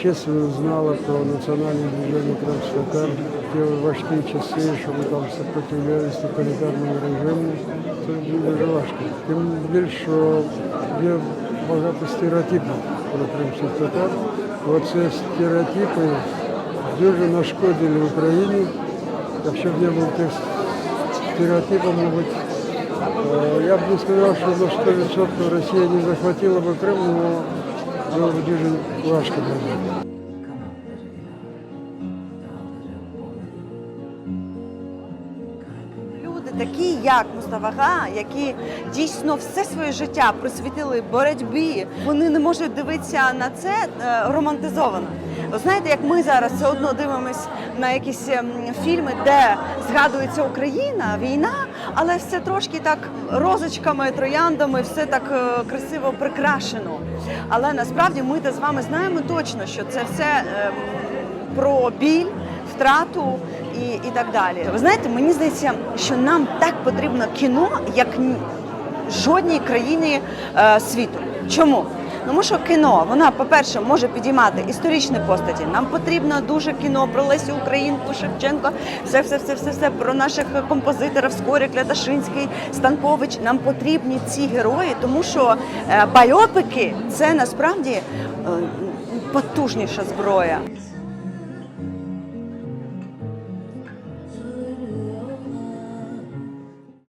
общественность знала про национальное движение крымских татар те важкие часы, що ми там сопротивлялись тоталітарному режиму. Це дуже важко. Тим більше, що є багато стереотипів про кримських татар. Оце стереотипи дуже нашкодили Україні. Якщо б не було тих стереотипів, мабуть, е, я б не сказав, що на 100% Росія не захватила б Крим, але було дуже важко було. Люди такі, як Мустафага, які дійсно все своє життя присвятили боротьбі, вони не можуть дивитися на це е, романтизовано. Ви знаєте, як ми зараз все одно дивимось на якісь ем, фільми, де згадується Україна, війна, але все трошки так розочками, трояндами, все так е, красиво прикрашено. Але насправді ми з вами знаємо точно, що це все ем, про біль, втрату і, і так далі. Ви знаєте, мені здається, що нам так потрібно кіно, як жодній країні е, світу. Чому? Тому що кіно, вона, по-перше, може підіймати історичні постаті. Нам потрібно дуже кіно про Лесю Українку, Шевченко, все, все, все, все, все про наших композиторів Скорик, Ляташинський, Станкович. Нам потрібні ці герої, тому що е, байопики це насправді е, потужніша зброя.